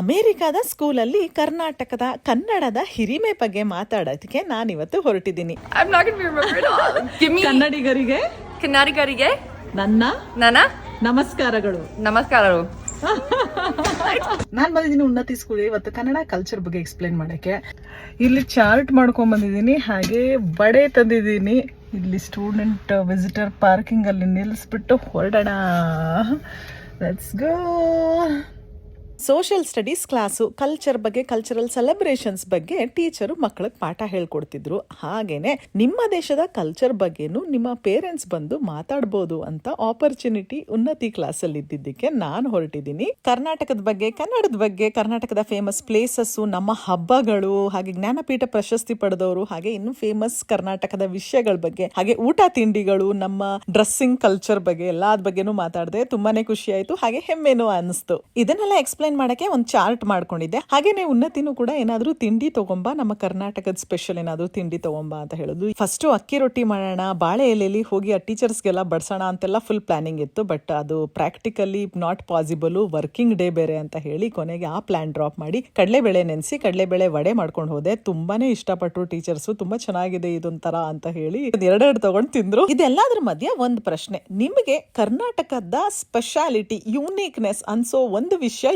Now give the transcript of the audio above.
ಅಮೆರಿಕದ ಸ್ಕೂಲಲ್ಲಿ ಕರ್ನಾಟಕದ ಕನ್ನಡದ ಹಿರಿಮೆ ಬಗ್ಗೆ ಮಾತಾಡೋದಕ್ಕೆ ನಾನಿವತ್ತು ಹೊರಟಿದ್ದೀನಿ. ಕನ್ನಡಿಗರಿಗೆ ಕನ್ನಡಿಗರಿಗೆ. ನನ್ನ ನನ್ನ ನಮಸ್ಕಾರಗಳು. ನಮಸ್ಕಾರಗಳು. ನಾನ್ ಬಂದಿದ್ದೀನಿ ಉನ್ನತಿ ಸ್ಕೂಲ್ ಇವತ್ತು ಕನ್ನಡ ಕಲ್ಚರ್ ಬಗ್ಗೆ ಎಕ್ಸ್ಪ್ಲೈನ್ ಮಾಡಕ್ಕೆ. ಇಲ್ಲಿ ಚಾರ್ಟ್ ಮಾಡ್ಕೊಂಡ್ ಬಂದಿದ್ದೀನಿ ಹಾಗೆ ಬಡೆ ತಂದಿದ್ದೀನಿ. ಇಲ್ಲಿ ಸ್ಟೂಡೆಂಟ್ ವಿಸಿಟರ್ ಪಾರ್ಕಿಂಗ್ ಅಲ್ಲಿ ನಿಲ್ಲಿಸ್ಬಿಟ್ಟು ಹೊರಡೋಣ. Let's go social studies class culture ಬಗ್ಗೆ ಕಲ್ಚರಲ್ ಸೆಲೆಬ್ರೇಷನ್ಸ್ ಬಗ್ಗೆ ಟೀಚರು ಮಕ್ಕಳಿಗೆ ಪಾಠ ಹೇಳ್ಕೊಡ್ತಿದ್ರು. ಹಾಗೇನೆ ನಿಮ್ಮ ದೇಶದ ಕಲ್ಚರ್ ಬಗ್ಗೆನೂ ನಿಮ್ಮ ಪೇರೆಂಟ್ಸ್ ಬಂದು ಮಾತಾಡ್ಬೋದು ಅಂತ ಆಪರ್ಚುನಿಟಿ ಉನ್ನತಿ ಕ್ಲಾಸಲ್ಲಿ ಇದ್ದಿದ್ದಕ್ಕೆ ನಾನು ಹೊರಟಿದ್ದೀನಿ. ಕರ್ನಾಟಕದ ಬಗ್ಗೆ, ಕನ್ನಡದ ಬಗ್ಗೆ, ಕರ್ನಾಟಕದ ಫೇಮಸ್ ಪ್ಲೇಸಸ್ಸು ನಮ್ಮ ಹಬ್ಬಗಳು, ಹಾಗೆ ಜ್ಞಾನಪೀಠ ಪ್ರಶಸ್ತಿ ಪಡೆದವರು, ಹಾಗೆ ಇನ್ನು ಫೇಮಸ್ ಕರ್ನಾಟಕದ ವಿಷಯಗಳ ಬಗ್ಗೆ, ಹಾಗೆ ಊಟ ತಿಂಡಿಗಳು, ನಮ್ಮ ಡ್ರೆಸ್ಸಿಂಗ್ ಕಲ್ಚರ್ ಬಗ್ಗೆ, ಎಲ್ಲಾದ ಬಗ್ಗೆನೂ ಮಾತಾಡಿದೆ ತುಂಬಾನೇ ಖುಷಿ ಆಯ್ತು, ಹಾಗೆ ಹೆಮ್ಮೆನೂ ಅನಿಸ್ತು. ಇದನ್ನೆಲ್ಲ ಎಕ್ಸ್ಪ್ಲೈನ್ ಮಾಡಕ್ಕೆ ಒಂದು ಚಾರ್ಟ್ ಮಾಡ್ಕೊಂಡಿದ್ದೆ. ಹಾಗೇನೆ ಉನ್ನತಿನೂ ಕೂಡ ಏನಾದರೂ ತಿಂಡಿ ತಗೊಂಬ, ನಮ್ಮ ಕರ್ನಾಟಕದ ಸ್ಪೆಷಲ್ ಏನಾದರೂ ತಿಂಡಿ ತಗೊಂಬ ಅಂತ ಹೇಳೋದು. ಫಸ್ಟ್ ಅಕ್ಕಿ ರೊಟ್ಟಿ ಮಾಡೋಣ, ಬಾಳೆ ಎಲೆಯಲ್ಲಿ ಹೋಗಿ ಆ ಟೀಚರ್ಸ್ಗೆಲ್ಲ ಬಡಿಸೋಣ ಅಂತೆಲ್ಲ ಫುಲ್ ಪ್ಲಾನಿಂಗ್ ಇತ್ತು ಬಟ್ ಅದು practically not possible working day ಬೇರೆ ಅಂತ ಹೇಳಿ ಕೊನೆಗೆ ಆ ಪ್ಲಾನ್ ಡ್ರಾಪ್ ಮಾಡಿ, ಕಡಲೆಬೇಳೆ ನೆನೆಸಿ, ಕಡಲೆಬೇಳೆ ವಡೆ ಮಾಡ್ಕೊಂಡು ಹೋದೆ. ತುಂಬಾನೇ ಇಷ್ಟಪಟ್ಟರು ಟೀಚರ್ಸ್ ತುಂಬಾ ಚೆನ್ನಾಗಿದೆ ಇದೊಂಥರ ಅಂತ ಹೇಳಿ ಎರಡೆರಡು ತಗೊಂಡು ತಿಂದ್ರು. ಇದೆಲ್ಲದ್ರ ಮಧ್ಯೆ ಒಂದು ಪ್ರಶ್ನೆ. ನಿಮಗೆ ಕರ್ನಾಟಕದ ಸ್ಪೆಷಾಲಿಟಿ ಯೂನಿಕ್ನೆಸ್ ಅನ್ಸೋ ಒಂದು ವಿಷಯ